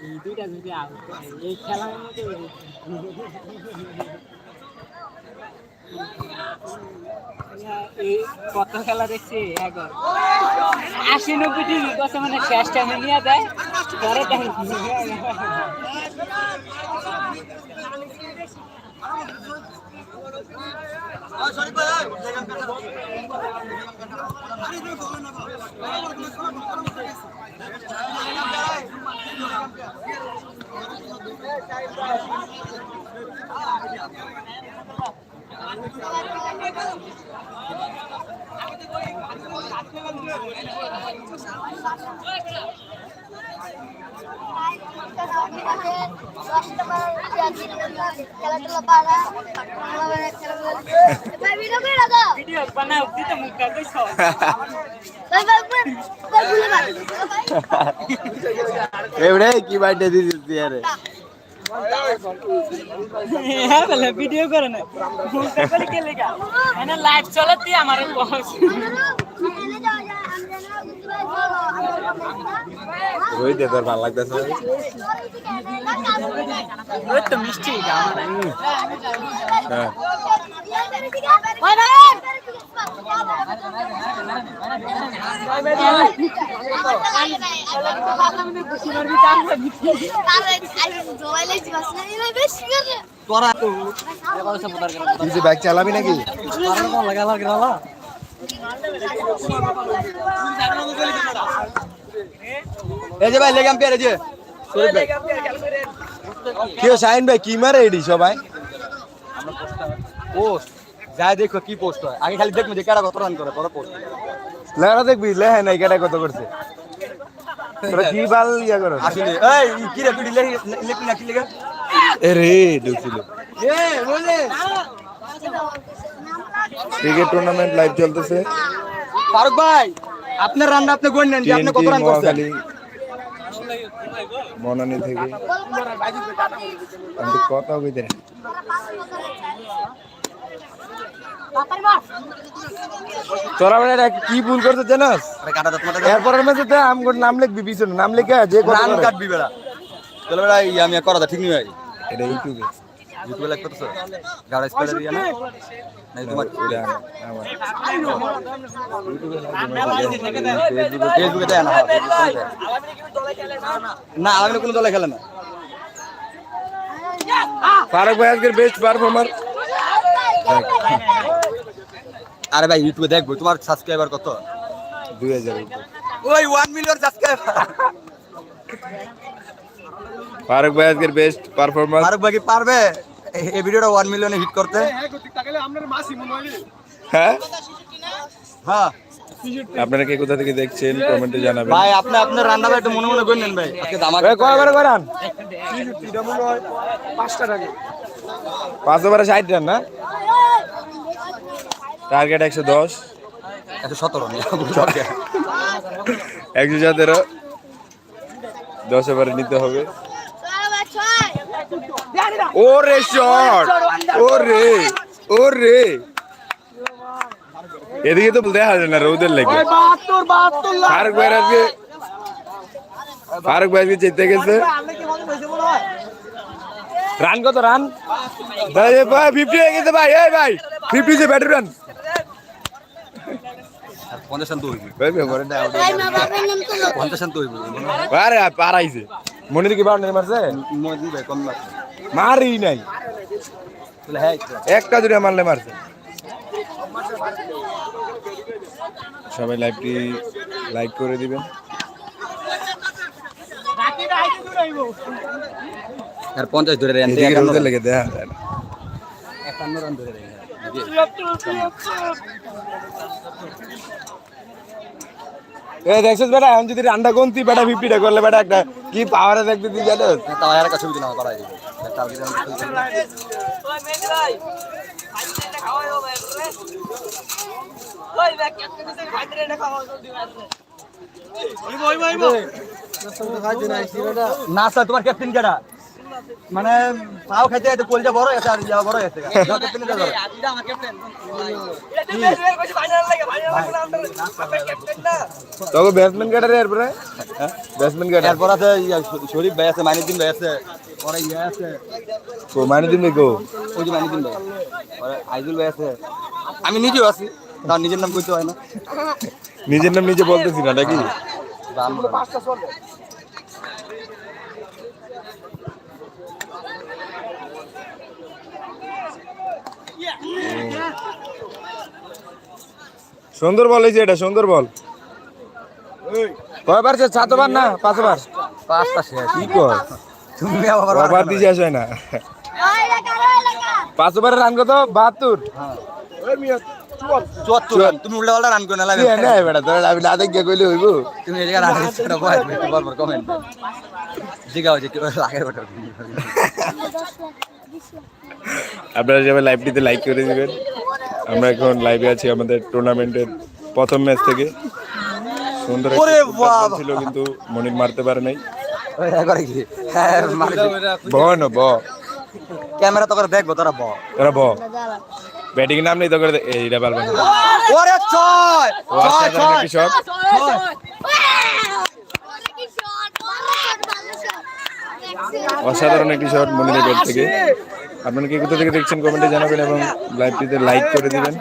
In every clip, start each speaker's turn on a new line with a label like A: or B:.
A: এই দুইটা যদি আউট হয়, এই খেলার মধ্যে এই কত খেলা দেখছি এখন আশি নব্বই ডিগ্রি কত মানে শেষ টাইমে দেয় পরে
B: খেলাধুলা পারা ভাই ভিডিও করে রাখো
A: ভিডিও বানাও দিতে মুখ কাগজ
B: ভাই ভাই ভাই ভুলে ভাই
C: এবারে কি বাইটে দিছিস আরে
A: হ্যাঁ বলে ভিডিও করে না মুখ কাগজ কে লেগা এনে লাইভ চলে তুই আমার বস
C: রোহিত তোর ভালো লাগতেছে
A: ওই তো মিষ্টি
C: হ্যাঁ। তুই যে বাইক চালাবি নাকি?
D: এই যে ভাই লেগাম পেয়ার এই যে শরীফ ভাই
C: কেউ শাহিন ভাই কি মারে এডি সবাই
D: পোস্ট যাই দেখো কি পোস্ট হয় আগে খালি দেখব যে কেডা কত রান করে পরে পোস্ট
C: লেখা দেখবি লেহে নাই কেটা কত করছে তোরা কি বাল ইয়া করো
D: আসলে এই কি রে তুই লেখি না কি লেখা
C: এ রে ঢুকছিল
D: এ বলে
C: ক্রিকেট টুর্নামেন্ট লাইভ চলতেছে।
D: ফারুক ভাই আপনার রান্না আপনি গণ নেন যে আপনি কত রান করছেন?
C: মনানি থেকে। আমি কথা কইতে তোরা মানে কি ভুল জানাস? এরপরের ম্যাচে তো নাম লিখবি পিছনে নাম লিখে যে কত
D: রান
C: করে।
D: কাটবি বেড়া। তাহলে বেড়া আমি করা ঠিক
C: এটা ইউটিউবে।
D: ইউটিউবে লাইক করতেছ গাড়া স্পেলার দিয়া না নাই তোমার
C: এটা আমার
D: ফেসবুকে দেয় না ফেসবুকে দেয়। না আলাদা কোনো দলে খেলে না।
C: ফারুক ভাই আজকের বেস্ট পারফর্মার
D: আরে ভাই ইউটিউবে দেখব। তোমার সাবস্ক্রাইবার কত?
C: দুই হাজার
D: ওই ওয়ান মিলিয়ন সাবস্ক্রাইবার
C: ফারুক ভাই আজকের বেস্ট পারফরম্যান্স
D: ফারুক ভাই কি পারবে? এই- ভিডিওটা ওয়ান মিলিয়নে হিট করতে।
C: হ্যাঁ
D: হ্যাঁ
C: আপনারা কে কোথা থেকে দেখছেন কমেন্টে জানাবেন।
D: ভাই আপনি আপনার রান্না ভাই একটু মনে মনে করে নেন ভাই। আজকে দামাক
C: ভাই কয় করে করান? পাঁচ ওভারে ষাট রান না? টার্গেট একশো দশ।
D: একশো সতেরো
C: একশো সতেরো। দশ ওভারে নিতে হবে। ও রে শট ও রে ও রে এদিকে তো দেখা যায় না রোদের লেগে। ফারুক ভাই আজকে ফারুক ভাই আজকে জিতে গেছে। রান কত রান? ভাই ফিফটি হয়ে গেছে ভাই এই ভাই ফিফটি যে ব্যাটারি রান
D: পঞ্চাশ রান তো হইবে।
C: ভাই মেমোরি না
D: পঞ্চাশ রান তো হইবে।
C: আরে পারাইছে মনে দেখি বাউন্ডারি মারছে? মারি নাই। একটা দুটো মারলে মারছে। সবাই লাইভটি লাইক করে দিবেন।
D: আর পঞ্চাশ ধরে
C: লেগে দেখা যায় না।
D: একান্ন রান ধরে
C: দেখছিস বেটা যদি রান্না গুনতি বেটা ফিফটিটা করলে বেটা একটা কি পাওয়ারে দেখতে তুই জানিস
D: তাও আর কাছে ছবি দিলাম পারা যাবে না স্যার তোমার ক্যাপ্টেন কেডা? মানে পাও খাইতে খাইতে কোলটা বড় আছে আর ইয়া বড় আছে?
C: তোকে ব্যাটসম্যান কাটারে এরপরে? ব্যাটসম্যান কাটার
D: এরপর আছে শরীফ ভাই আছে মাইনুদ্দিন ভাই আছে। ইয়া আছে।
C: কো দিন কো
D: ওই যে মাইনুদ্দিন ভাই। পরে আইজুল ভাই আছে। আমি নিজেও আছি তার নিজের নাম কইতে হয় না।
C: নিজের নাম নিজে বলতেছি না নাকি? সুন্দর বল এই যে এটা সুন্দর বল। কয়বার যে সাতবার না পাঁচবার?
D: পাঁচটা শেষ।
C: কি কর
D: তুমি আবার
C: দিয়ে না। পাঁচবার রান কত? বাহাত্তর।
D: তুমি উল্টা পাল্টা রান করে না
C: বেটা তোর আমি না কইলে হইব।
D: তুমি কমেন্ট কি লাগে
C: আপনারা সবাই লাইভটিতে লাইক করে দিবেন আমরা এখন লাইভে আছি আমাদের টুর্নামেন্টের প্রথম ম্যাচ থেকে। সুন্দর! ছিল কিন্তু মনির মারতে পারে নাই।
D: করে কি হ্যাঁ
C: ব না ব
D: ক্যামেরা তো করে দেখব তোরা বল
C: তোরা ব ব্যাটিং নাম নেই তো করে এইটা পারবেন না
D: ওরে ছয় ছয়
C: অসাধারণ
D: ছয়
C: একটি শট
B: কি শট ভালো শট ভালো শট
C: অসাধারণ একটি শট মনিরের ব্যাট থেকে আপনারা কি কোথা থেকে দেখছেন কমেন্টে জানাবেন এবং লাইভটিতে লাইক করে দিবেন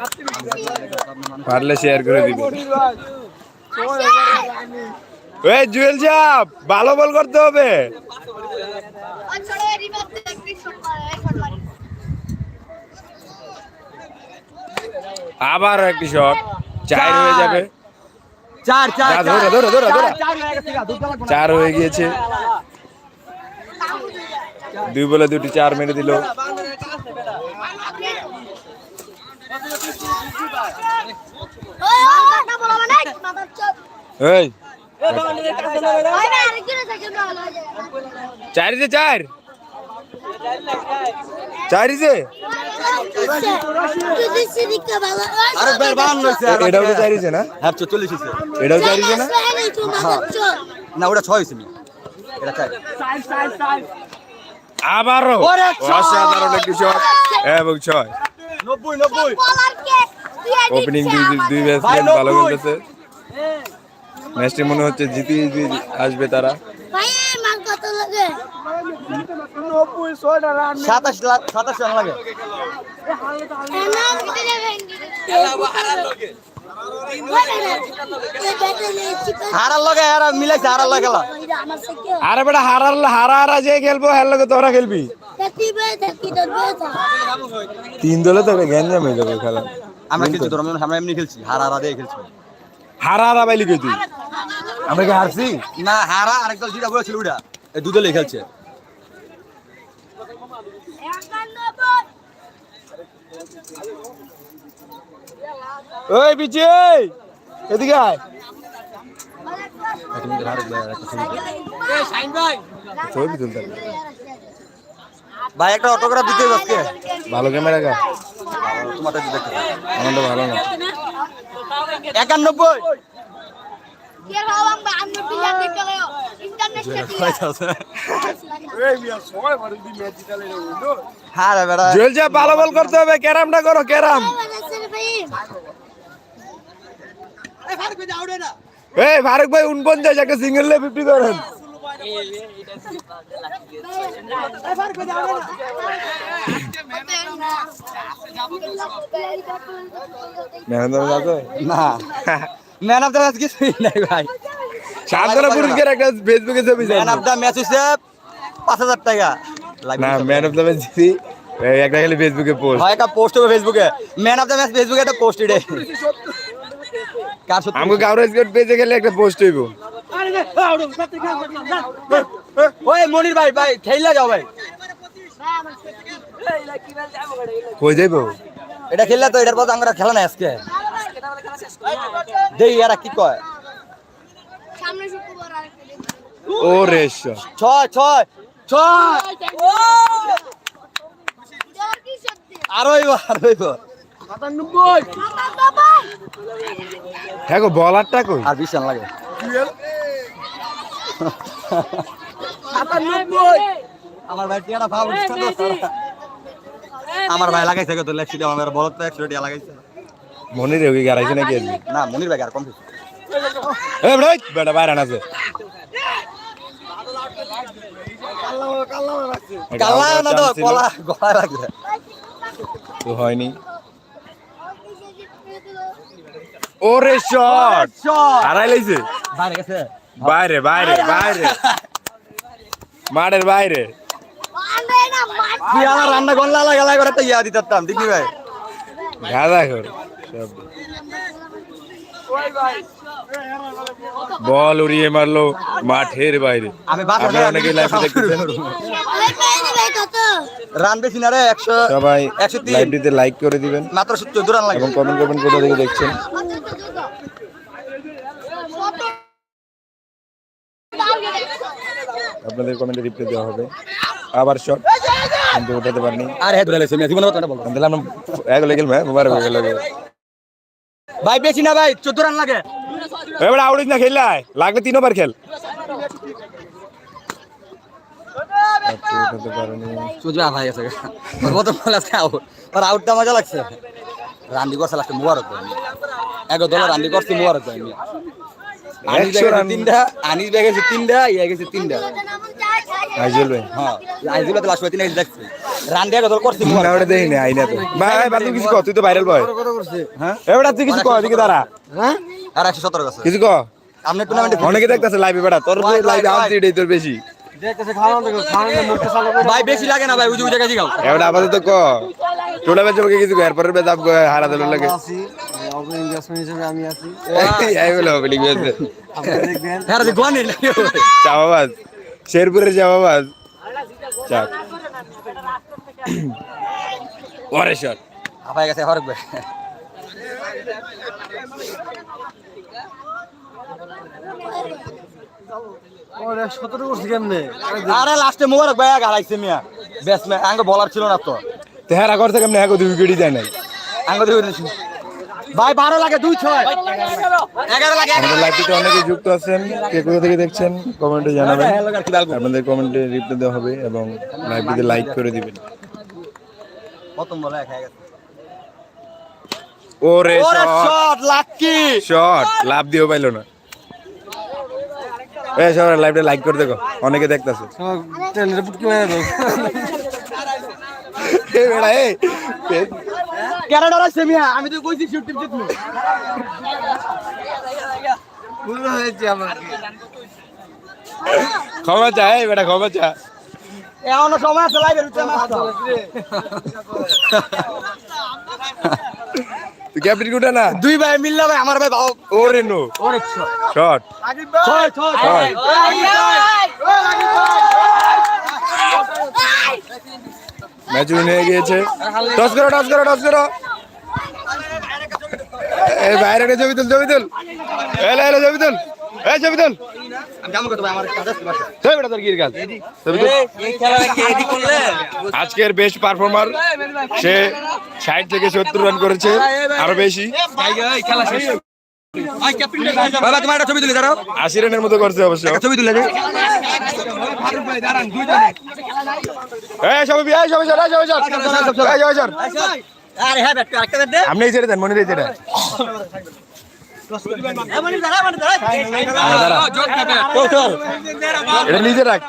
C: পারলে শেয়ার করে দিবেন এই জুয়েল চাপ ভালো বল করতে হবে।
B: আচ্ছা
C: আবার একটি শট চার হয়ে যাবে।
D: চার হয়ে
C: গিয়েছে। দুই বলে দুটি চার মেরে দিল।
B: ওই
C: এই চারিতে চার। চারিতে এটাও তো চারিছে না?
D: হ্যাঁ চল্লিশ হইছে।
C: এটাও চারিছে না?
D: না ওটা ছয় হইছে মি। এটা চার।
C: আবারও। অসাধারণ একটি শট এবং ছয়।
D: নব্বই নব্বই।
C: ওপেনিং দুই দুই ব্যাটসম্যান ভালো খেলতেছে। ম্যাচটি মনে হচ্ছে জিতে আসবে তারা।
D: সাতাশ লাখ সাতাশ রান লাগে। হারার লগে হারা মিলাইছে হারার লগে খেলা।
B: আমার থেকে
C: আরে বেটা হারার হারা হারা যে খেলব হের লগে তোরা খেলবি। তিন দলে তো গ্যাঞ্জাম হয়ে যাবে খেলা।
D: আমরা খেলছি তোর আমরা এমনি খেলছি হারা হারা দিয়ে খেলছি।
C: হারা হারা বাইলি কই তুই? আমরা কি হারছি?
D: না হারা আরেক দল যেটা বলেছিল ওটা এই দুদলে খেলছে।
C: ওই পিছে এদিকে আয়। ছবি তুলতে।
D: ভাই একটা অটোগ্রাফ দিতে হবে আজকে।
C: ভালো ক্যামেরা কা
D: তোমারটা দিতে
C: আমারটা ভালো না।
D: একানব্বই।
B: Quiero vamos a andar pillando el cabello. International.
D: হ্যাঁ রে বেড়া।
C: জুয়েল যা ভালো বল করতে হবে ক্যারামটা করো ক্যারাম। এই ফারুক ভাই উনপঞ্চাশ একটা সিঙ্গেল লে ফিফটি করেন
D: না। ম্যান অফ দ্য ম্যাচ কিছুই নাই ভাই।
C: সান্তনা পুরস্কার একটা ফেসবুকে ছবি
D: ম্যান অফ দ্য ম্যাচ হইছে পাঁচ হাজার টাকা।
C: না ম্যান অফ দ্য ম্যাচ জিতি একটা খালি ফেসবুকে পোস্ট
D: হয় একটা পোস্ট হবে ফেসবুকে ম্যান অফ দ্য ম্যাচ ফেসবুকে একটা পোস্ট ইডে কার সত্যি
C: আমাকে কাউরেজ পেজে গেলে একটা পোস্ট হইব।
D: ওই মনির ভাই ভাই খেলা যাও ভাই
C: কই যাইবো
D: এটা খেললে তো এটার পর আমরা খেলা নাই আজকে দেই এরা কি কয়।
C: ও রেশ
D: ছয় ছয় ছয়
B: আরও
C: হ্যাঁ গো বলারটা কই
D: আর বিশ রান লাগে আমার ভাই টিয়াটা ফাউল আমার ভাই লাগাইছে কত সিটে আমার বলত তো একশো টিয়া লাগাইছে।
C: মনির ওই নাকি
D: না মনির ভাই আর কম
C: এ ওই, বেটা বাইরে আছে।
D: কালা না তো কলা গলা লাগছে।
C: তো হয়নি। ওরে শট
D: শট
C: হারাই লাইছে।
D: বাইরে গেছে।
C: বাইরে বাইরে বাইরে। মাঠের বাইরে।
D: তুই আমার রান্না গল্লা লাগা লাগা করে তো ইয়া দিতাম ঠিক ভাই?
C: গাদা কর সব। বল উড়িয়ে মারলো মাঠের বাইরে। আপনারা অনেকেই লাইভ দেখতেছেন
D: রান বেশি না রে একশো
C: সবাই লাইভটিতে লাইক করে দিবেন
D: মাত্র চোদ্দ রান লাগে
C: এবং কমেন্ট করবেন কোথা থেকে দেখছেন। আপনাদের কমেন্টে রিপ্লাই দেওয়া হবে। আবার শট কিন্তু উঠাতে পারিনি।
D: আর হ্যাঁ ধরে লেছে জীবনে কথা
C: দিলাম এক লেগে মুবারক হয়ে গেল।
D: ভাই বেশি না ভাই চোদ্দ রান লাগে।
C: এবার আউড়িস না খেললাই লাগলে তিন ওভার খেল
D: সুজা ভাই আছে কত বল আছে আর আউটটা মজা লাগছে। রান্দি করছে লাস্টে মুবারক ভাই এক দল রান্দি করছে মুবারক ভাই আনিস
C: একশো
D: ব্যাগ
C: রান
D: তিনটা আনিস ব্যাগ তিনটা ইয়া গেছে তিনটা।
C: আইজল ভাই
D: হ্যাঁ। আইজুল তো লাস্ট তিন দেখছে। রান দিয়ে দল করছে
C: না
D: মুবারক
C: ওটা দেখিনি আইনা তো ভাই বাদ কিছু কর তুই তো ভাইরাল বয়
D: হ্যাঁ?
C: তুই কিছু কর দিকে দাঁড়া।
D: আর একশো সতেরো গেছে
C: কিছু কর।
D: আপনি টুর্নামেন্টে
C: অনেকে দেখতেছে লাইভে বেড়া তোর
D: ভাই, ভাই,
C: লাইভে
D: ভাই।
C: আনছি তোর বেশি।
D: ভাই বেশি লাগে না ভাই উজু উজু কাছে গাও
C: আপাতত ক। আপ হারা দিল লাগে। এই বলে হবে লিখবে
D: হ্যাঁ রে গোয়ানি
C: চাওয়াবাজ। শেরপুরের চাওয়াবাজ চাপ ওরে শট।
D: আপায় গেছে হরক ভাই। আরে লাস্টে মোবারক ভাই গালাইছে মিয়া। ব্যাটসম্যান আঙ্গ বলার ছিল না তো।
C: তেহারা করছে কেমনে? হ্যাঁ দুই উইকেটই যায় নাই।
D: আঙ্গ দিয়ে ভাই বারো লাগে দুই ছয়। এগারো লাগে
C: আমাদের লাইভটিতে অনেকে যুক্ত আছেন। কে কোথা থেকে দেখছেন কমেন্টে জানাবেন। আপনাদের কমেন্টে রিপ্লাই দেওয়া হবে এবং লাইভটিতে লাইক করে দিবেন।
D: প্রথম বলে এক
C: ওরে
D: ওরে
C: শট
D: শট লাকি
C: শট লাভ দিও পাইলো না। সবাই লাইভটা লাইক করে দেখো। অনেকে দেখতাছে। বেড়া
D: কেন ডরাইছে মিয়া আমি তো কইছি শুট টিপ জিতমু
C: ক্ষমা চা এই বেটা ক্ষমা চা
D: এমন সময় আছে লাইভের মাছ
C: তুই ক্যাপ্টেন কুটা না?
D: দুই ভাই মিললে ভাই আমার ভাই বাবা
C: ওরে নো
D: ওরে
C: শট
D: ছয় ছয়
C: ছয় ম্যাচ উইন হয়ে গিয়েছে। টস করো টস করো টস করো। এই বাইরে একটা ছবি তুল ছবি তুল। এলে এলে ছবি তুল। এই ছবি তুল। আজকের বেস্ট পারফর্মার সে ষাট থেকে সত্তর রান করেছে, আরও বেশি।
D: বাবা তোমার একটা ছবি তুলে দাঁড়াও
C: আশি রানের মতো করছে অবশ্য।
D: ছবি তুলে
C: এই সবাই এই সবাই সবাই সবাই সর।
D: আরে হ্যাঁ
C: আপনি ছেড়ে দেন মনে।
D: তো তো
C: এটা নিজে রাখ।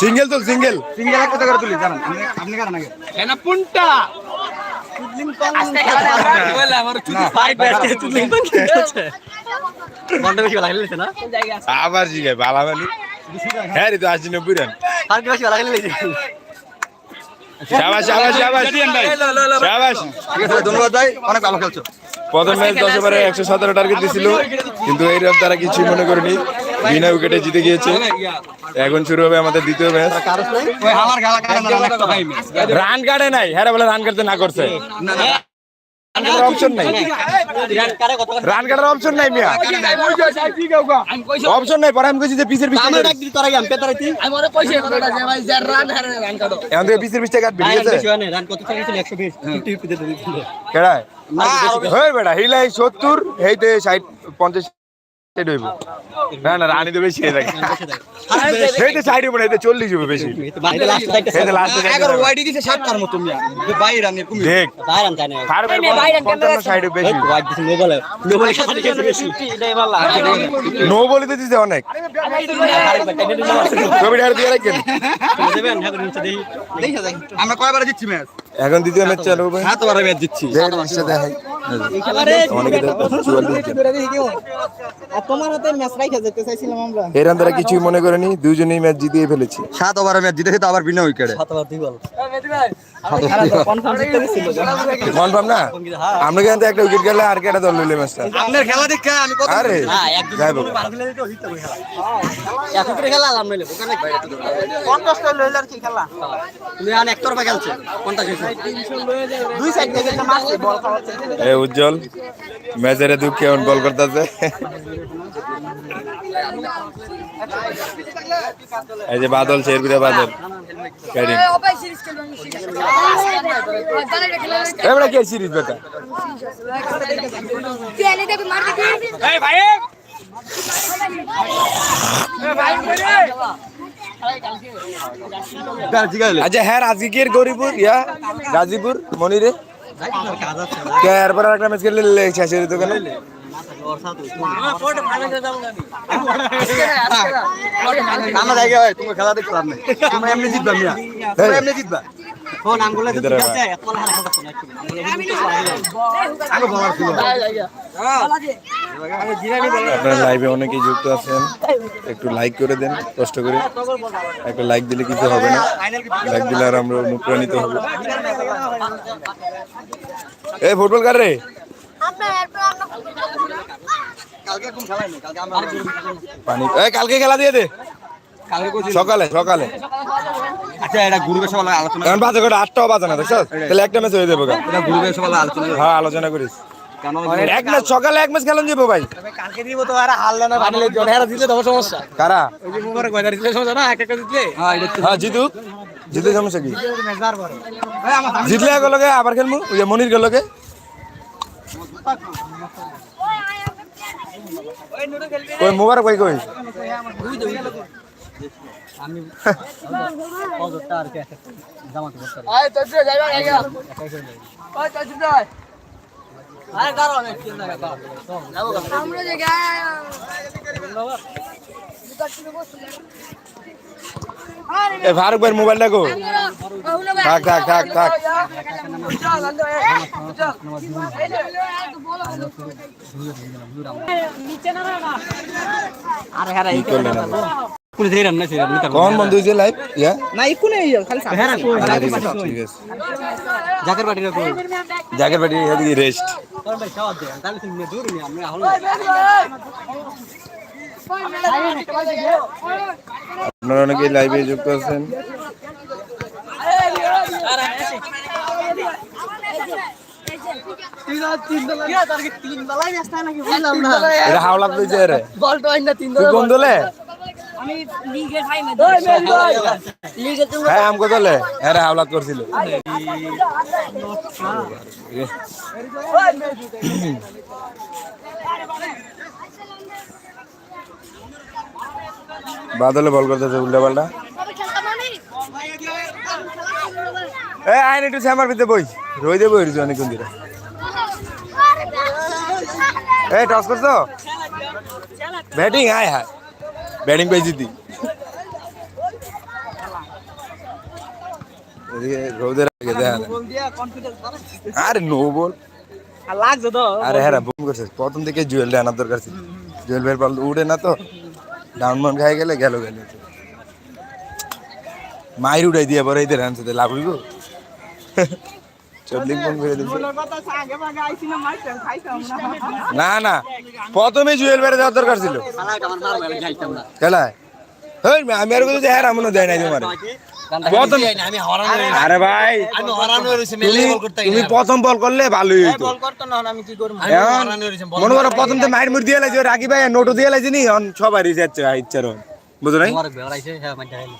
C: সিঙ্গেল তুল সিঙ্গেল।
D: সিঙ্গেল একটা করে তুলি জানেন। আপনি কারণ আগে না
C: আবার হ্যাঁ রে তো আশি নব্বই রান।
D: আর কি বেশি লাগলে
C: শাবাশ শাবাশ শাবাশ শাবাশ
D: ঠিক আছে ধন্যবাদ ভাই অনেক ভালো খেলছো।
C: প্রথম ম্যাচ দশ ওভারে একশো সতেরো টার্গেট দিছিল। কিন্তু এই রান তারা কিছুই মনে করেনি। বিনা উইকেটে জিতে গিয়েছে। এখন শুরু হবে আমাদের দ্বিতীয় ম্যাচ রান কাটে নাই। হ্যাঁ বলে রান কাটতে না করছে। অপশন নাই। রান কাটার অপশন নাই, মিয়া। অপশন আমি
D: রান কত টাকা 120 50 50 দিছিল
C: কেডায়? হই বেটা হিলাই 70 হেইতে 60 50 হইব না না রানি তো বেশি হয়ে থাকে। হেইতে 60 হবে হেইতে 40 হবে বেশি।
D: বাইরে লাস্ট দেখতে
C: এই যে last এ
D: ওয়াইডি দিছে 7 টার মতো মিয়া। বাইরে রানের কুমি
C: দেখ
D: বাইরে রান জানে
C: ফারবের 50 60 বেশি।
D: ওয়াইড দিছে নোবেল নোবেল খালি গেছে বেশি।
C: নো বলে তো অনেক। ছবিটা আর দিয়ে রাখেন।
D: দেবেন হ্যাঁ নিচে দেই দেখে আমরা কয়বার জিতছি ম্যাচ?
C: এখন দ্বিতীয় ম্যাচ চালু হবে।
D: সাত ম্যাচ জিতছি।
C: দেখ দেখাই। অনেকে চুয়াল্লিশ জন।
A: তোমার হাতে ম্যাচ রাইখা যেতে চাইছিলাম আমরা।
C: এরান তারা কিছুই মনে করেনি দুজনেই ম্যাচ জিতিয়ে ফেলেছি।
D: সাত ওভারে ম্যাচ জিতেছে তো আবার বিনা উইকেটে সাত ওভার দুই বল
C: কনফার্ম না? আমরা কিন্তু একটা উইকেট গেলে আর কেটা দল লইলে ম্যাচটা।
D: আপনার খেলা দেখা আমি কত
C: আরে যাই হোক।
D: এখন করে খেলা আলাম নইলে ওখানে
A: পঞ্চাশ টাকা লইলে আর কি খেলা?
D: তুমি আন এক তরফা খেলছে। কোনটা খেলছে?
A: দুই সাইড থেকে একটা মারছে বল খাওয়াচ্ছে।
C: এ উজ্জ্বল ম্যাচের দুঃখ কেমন বল করতেছে। এই যে বাদল শেরবিরা বাদল।
B: সিরিজ
C: এবারে কে সিরিজ বেটা?
B: মার দেখবি
C: আচ্ছা হ্যাঁ রাজগীর গরিপুর ইয়া গাজীপুর মনিরে। কে এরপর একটা ম্যাচ শেষ হয়ে আপনারা লাইভে অনেকেই যুক্ত আছেন। একটু লাইক করে দেন, কষ্ট করে। একটা লাইক দিলে কিছু হবে না। লাইক দিলে আর আমরা অনুপ্রাণিত হব। এই ফুটবল কার রে?
D: কালকে খেলা কালকে আমরা
C: পানি এই কালকে খেলা দিয়ে দে। সকালে সকালে।
D: আচ্ছা এটা গ্রুপে সবাই আলোচনা
C: এখন বাজে করে আটটাও বাজে না দেখছ তাহলে একটা ম্যাচ হয়ে যাবে
D: এটা গ্রুপে সবাই আলোচনা
C: হ্যাঁ আলোচনা করিস। এক ম্যাচ সকালে এক ম্যাচ খেলেন যাব ভাই।
A: কালকে দিব তো আর হারলে না বানিলে জোরে। হারা দিলে তো সমস্যা।
C: কারা?
A: ওই যে মুবারক বাজার দিলে সমস্যা না? এক একটা দিলে
D: হ্যাঁ
C: হ্যাঁ জিতু সমস্যা কি? জিতলে এক আবার খেলমু? ওই মনির গেল লগে কই মোবারক ভাই কই
A: আয় তো যাইবা আইগা ওই তো যাই আরে গারো অনেক তিন টাকা যাব
B: আমরা যে গায়
C: এ ফারুক ভাই মোবাইল দেখো। থাক থাক থাক থাক?
D: কোন
C: বন্ধু। যে লাইভ ইয়া?
A: না ইকুনে খালি
C: ঠিক আছে।
D: জাকের বাটিরা কই
C: জাকের বাড়ি রেস্ট
D: তোর ভাই খাওয়া দে তাহলে তুমি দূর নি আমরা হল
C: আপনারা অনেকে লাইভে যুক্ত আছেন।
A: তিন বেলায় ম্যাচ নাকি বুঝলাম না
C: এটা হাওলা দিয়েছে রে
A: বল তো আইনা তিন
C: তুই কোন দলে
B: আমি লিগের টাইম
A: লিগে তুমি
C: হ্যাঁ আমকো দলে এরা হাওলাত করছিল বাদলে বল করতেছে উল্টা পাল্টা। এ আইন একটু শ্যামার ভিতরে বই। রই দেবো হইছে অনেকক্ষণ ধরে এই টস করছ? ব্যাটিং আয় হায় ব্যাটিং পেয়ে জিতি রোদের আগে দেখা আরে নো বল
A: লাগছে তো।
C: আরে হ্যাঁ বুম করছে। প্রথম থেকে জুয়েল আনার দরকার ছিল। জুয়েল ভাইয়ের বল উঠে না তো। ডাউন মন খাই গেলে গেল গেল। মাইর উঠাই দিয়ে পরে এদের আনছে লাভ হইব?
A: না
C: না প্রথমে জুয়েল বেড়ে যাওয়ার দরকার ছিল। খেলায় আমি আর কিছু হ্যাঁ আমি দেয় নাই তোমার।
E: হয়ে-
C: আরে ভাই
E: হয়ে
C: তুমি
E: মেলে বল করতে
C: তুমি প্রথম বল করলে ভালোই হইতো।
A: বল করতো না আমি কি করব?
E: আমি
C: এখন
E: হরানো হয়ে
C: মনে করো প্রথম তো মাইর মুর দিয়ে লাইছে রাগি ভাই নোটও দিয়ে নি ইচ্ছা বুঝো নাই?
E: হ্যাঁ, মাইন্ড হারাইছে।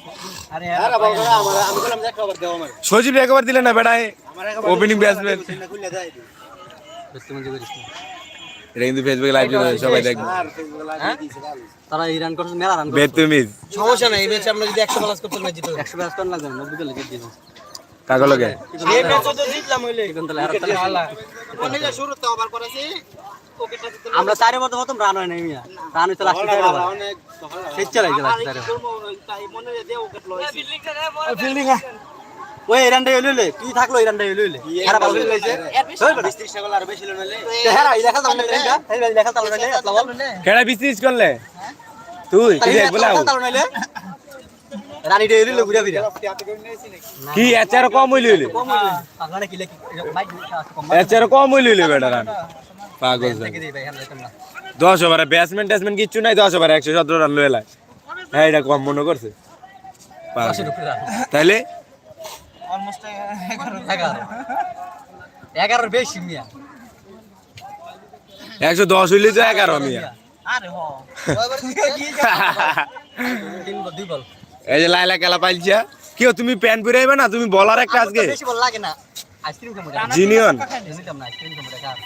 A: আরে
E: আরে বল করো, আমার- আমি বললাম যে একটা বার দাও আমারে।
C: সজীব একবার দিলে না বেটায় ওপেনিং ব্যাটসম্যান। এটা কিন্তু ফেসবুকে লাইভ সবাই দেখবে।
E: তারা এই রান করছে মেলা রান
C: বেতুমিজ।
E: সমস্যা নাই এই ম্যাচে আমরা যদি 100 প্লাস করতে না জিতো 100 প্লাস করতে লাগবে না 90 দলে জিত দিয়েছে
C: কাকে লগে
E: এই ম্যাচে তো জিতলাম হইলে। এখন তাহলে আর একটা শুরু তো আবার করেছি আমরা চারে মতো মতো রান হয় নাই মিয়া। রান হইতো লাস্টে চারে বার সেই চালাইছে লাস্টে চারে ফিল্ডিং ওই এই রানটাই তুই থাকল এই রানটাই হইল হেরা ভালো হইছে হেরা এই দেখা এটা এই বল
C: কেডা বিসিস করলে। তুই তুই দেখ বলাও।
E: রানি ডে হইল ঘুরে ফিরে।
C: কি এচার কম হইলি
E: কি লেখি কম
C: এচার কম হইলি হইলি বেটা রান। পাগল দশ ওভারে ব্যাটসম্যান ট্যাটসম্যান কিচ্ছু নাই দশ ওভারে একশো সতেরো রান লয়ে লাই হ্যাঁ এটা কম মনে করছে। পাগল।
A: অলমোস্ট
E: এগারো এগারোর বেশি মিয়া
C: একশো দশ হইলে তো এগারো মিয়া
A: আরে হ
E: তিন বল বল
C: এই যে লাইলা খেলা পাইছা কেউ তুমি প্যান পরে আইবে না তুমি বলার একটা আজকে
E: বেশি বল লাগে না আইসক্রিম খাব
C: জিনিয়ন
E: নিতাম না আইসক্রিম খাব কার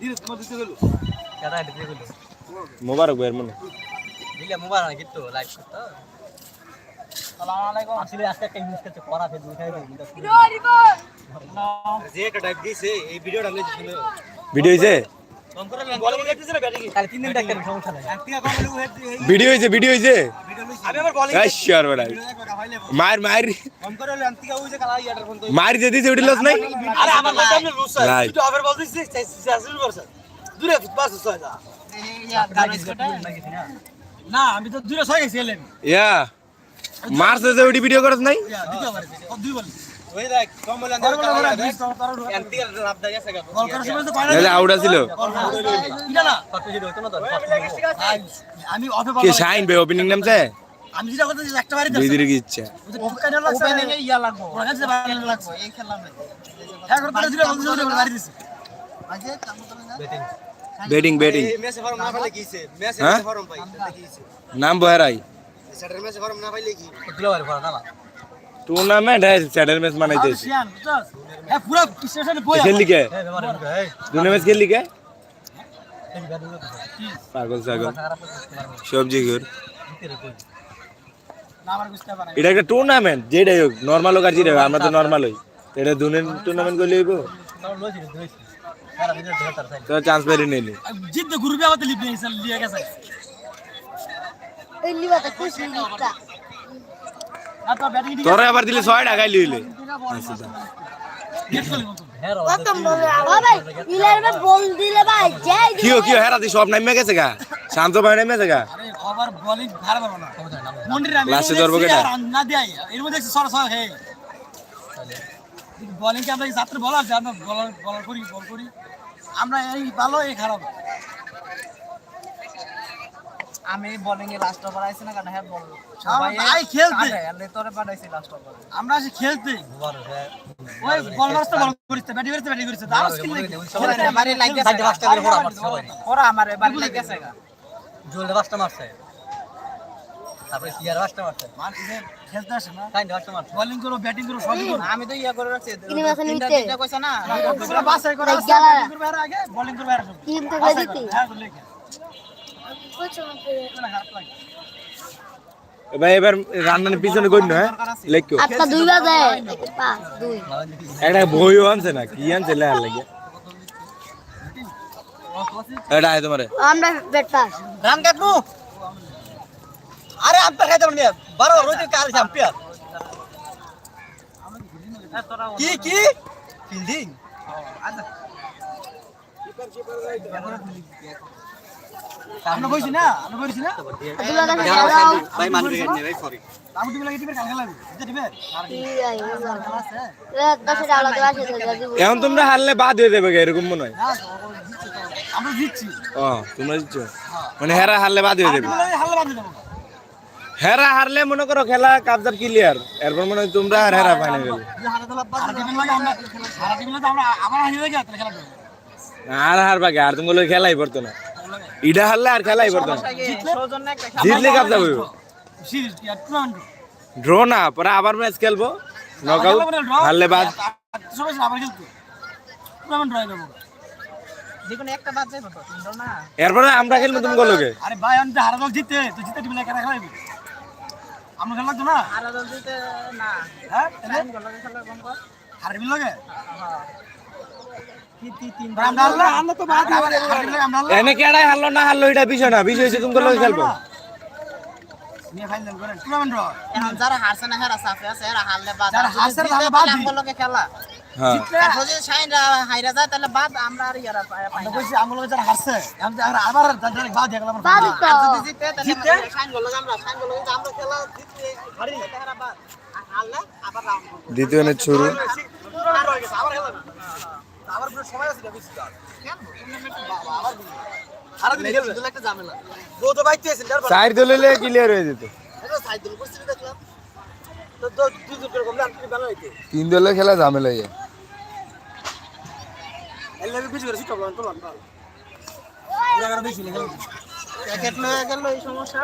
E: দিলে তোমার দিতে গেল কারা দিতে গেল
C: মোবারক ভাইয়ের মনে
E: দিলে মোবাইল না কিন্তু লাইক করতে
C: ভিডিও হয়েছে
E: কম করে বল দেখতেছ না ব্যাটিং তাহলে তিন দিন ডাক্তার সমস্যা নাই। একটা কম হলে
C: ভিডিও হয়েছে ভিডিও হয়েছে
E: আমি আবার বলিং
C: শিওর বেটা মার মার। মার যে দিছে উঠি লস নাই?
E: না আমি তো দূরে ছয় গেছি
C: ইয়া। যে উঠি ভিডিও করছ নাই? ওপেনিং নামছে
E: আমি যেটা কথা একটা বাড়ি
C: দুই দিকে ইচ্ছা?
A: ওপেনিং এ ইয়া লাগবো
E: ওরা কাছে বাড়ি
A: এই খেলা
E: হ্যাঁ? করে দিলে বলতে জোরে বাড়ি দিছে
A: আজে কাম করে না
C: ব্যাটিং ব্যাটিং
E: মেসে ফর্ম না পাইলে কিছে মেসে? ফর্ম পাই
C: নাম বহেরাই।
E: সেটার মেসে ফর্ম না পাইলে কি? দিলো বাড়ি না
C: টুর্নামেন্ট হ্যাঁ স্যাটার ম্যাচ
E: বুঝছস? হ্যাঁ পুরো স্টেশনে বই
C: খেললি কে?
E: এই ব্যাপারে এই।
C: দুনে ম্যাচ খেললি কে? পাগল ছাগল। সবজি ঘুর।
E: না আমার বুঝতে পারে
C: এটা একটা টুর্নামেন্ট যেটাই হোক নর্মাল হোক আর যেটাই হোক আমরা তো নর্মাল হই। এটা দুনের টুর্নামেন্ট করলে হইব। তো চান্স পেরে নিলি
E: জিদ্দ গ্রুপে আমাদের লিপ নিয়ে গেছে লিয়ে গেছে
B: এই লিবাতে খুশি লিখতা
E: না তো ব্যাটিং ঠিক
C: তোরা আবার দিলে ছয় টাকাই লইলে সব নামে গেছে গা? শান্ত ভাই নামে গেছে গা? লাস্টে ধরবো কেটা?
E: বোলিং কে আমরা যাত্রা বলার আমরা বলার করি, বল করি। আমরা এই ভালো, এই খারাপ।
A: আমি বোলিং এ লাস্ট ওভার আইছি না কারণ হ্যাঁ বল।
E: আমার ভাই খেলতে।
A: আলে তোরে পাঠাইছি লাস্ট ওভার
E: আমরা আসি খেলতে। ওই বল মারতে বল করিতে ব্যাটিং করতে ব্যাটিং করতে দাও স্কিল নাকি?
A: খেলতে বাড়ি লাগে
E: সাইডে পাঁচটা করে ওরা মারছে সবাই
A: ওরা আমারে বাড়ি লাগেছে গা।
E: জলদি পাঁচটা মারছে। তারপরে সিয়ার পাঁচটা মারছে? খেলতে আসে না। সাইডে পাঁচটা মারছে। বোলিং করো ব্যাটিং করো সবই করো।
A: আমি তো ইয়া করে রাখছি
B: কিনে মাসে নিতে।
A: তিনটা কইছে না।
E: পুরো বাসাই করে আগে বোলিং করবে আর সব
B: টিম থেকে দিতি
E: হ্যাঁ লেখে
C: ভাই এবার রান্নার পিছনে কই না হ্যাঁ? লেখো
B: আটটা দুই বাজে। পাঁচ দুই।
C: একটা বইও আনছে না কি আনছে লেয়ার লাগে। এটা আয় তোমারে।
B: আমরা বেট। পাস
E: রান কাটনু আরে আম্পায়ার খাইতে পারবি না। বারো রোজ কার আম্পায়ার কি কি? ফিল্ডিং? আমরা কইছি না? আমরা না? ভাই ভাই সরি আমি তুমি লাগি দিবে
B: দিব
C: এখন তোমরা হারলে বাদ হয়ে যাবে গা, এরকম মনে হয়।
E: আমরা জিতছি।
C: ও তোমরা দিচ্ছ মানে হেরা হারলে বাদ হয়ে যাবে। হেরা হারলে মনে করো খেলা কাবজার ক্লিয়ার এরপর মনে হয় তোমরা আর হেরা ফাইনাল গেল আর হারবা কে আর তুমি খেলাই পড়তো না। ইডা হারলে আর খেলাই না জিতলে? কাবজা হইব ড্র না পরে আবার ম্যাচ খেলব। নকআউট হারলে বাদ। এরপরে আমরা খেলব তুমি গলোকে
F: আরে ভাই আমি তো হারা দল জিততে তো জিতে টিমে কেন খেলাইবো। আমরা খেলা লাগতো না?
A: আর দল দিতে না
F: হ্যাঁ
A: খেলা কম কর
F: লাগে?
A: কি তি তিন
F: আমরা আল্লাহ আমরা তো বাদ হারা টিমে লাগে আমরা আল্লাহ।
C: এনে কেডাই হারলো না হারলো এটা বিষয় না। বিষয় হচ্ছে তুমি গলোকে খেলব
F: নিয়ে ফাইনাল করেন। টুর্নামেন্ট রো
A: এখন যারা হারছে না হেরা সাফে আছে এরা হারলে বাদ।
F: যারা হারছে না, বাদ
A: তাহলে খেলা।
C: হ্যাঁ।
A: এখন যদি শাইনরা হাইরা যায় তাহলে বাদ আমরা আর ইয়ারা পাই পাই
F: আমরা
A: না।
F: কইছি আমরা যারা হারছে আমি তো আর আবার তাদের বাদ দিয়ে গেলাম
B: বাদ তো
A: আর যদি জিতে তাহলে
F: জিতে?
A: শাইনগুলোকে আমরা শাইনগুলোকে আমরা খেলা জিততে হারি হেরা বাদ। আর হারলে আবার রাউন্ড
C: দ্বিতীয় শুরু।
F: বাইতে আছে ডার
C: চার দল হলে ক্লিয়ার হয়ে যেত। তিন দলে খেলা ঝামেলা যায়
A: সমস্যা।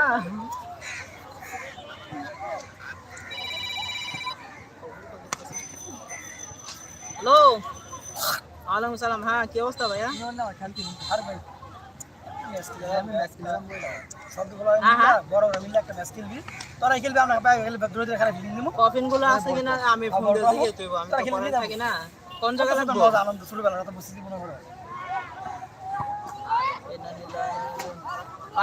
A: হ্যালো। ওয়ালাইকুম সালাম। হ্যাঁ কি অবস্থা ভাইয়া?
F: আমি
A: ফোন দিয়ে তুই আমি? থাকি না। কোন জায়গায়
F: আনন্দ ছোটবেলা তো বুঝছি মনে করে।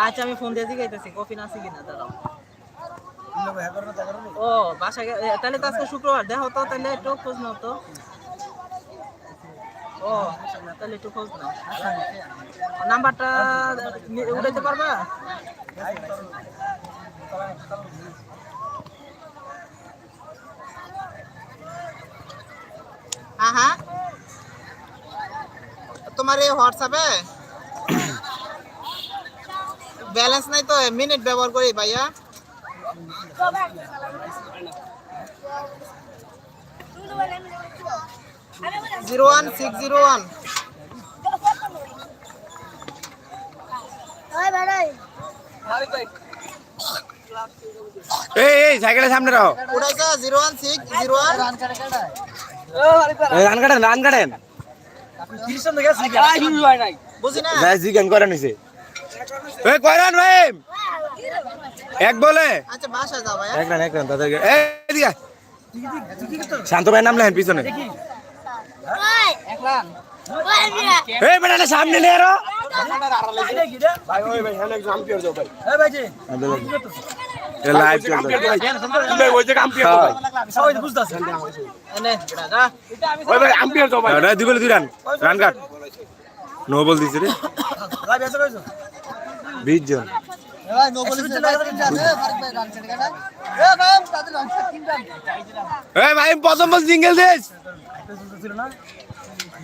A: আচ্ছা আমি ফোন দিয়ে দিই কফিন আছে কিনা দাঁড়াও।
F: হ্যাঁ
A: ও তাহলে তো আজকে শুক্রবার দেখো তো তাহলে একটু খোঁজ নাও তো। ও তাহলে একটু খোঁজ নাও নাম্বারটা নি- উঠাইতে পারবা? হ্যাঁ হ্যাঁ তোমার এই হোয়াটসঅ্যাপে ব্যালেন্স নাই তো, মিনিট ব্যবহার করি ভাইয়া। Zero one six zero one.
B: ওই
C: এই এই সাইকেলের সামনে রাখো
A: উঠাইছো zero one six zero one.
C: Run কাটেন রান কাটেন। জিজ্ঞান করেন হয়েছে? ভাই এক বলে।
A: আচ্ছা বাসায় যাও ভাইয়া।
C: এক রান এক রান তাদেরকে। এই এদিকে আয়। শান্ত ভাই নাম লেখেন পিছনে। এই বেটা সামনে নিয়ে
F: হ্যাঁ
C: ওটা দুই দুই রান। রান কাট। নো বল দিছে রে। বিশ জন। প্রথম বল সিঙ্গেল দিস।
F: ছিল না?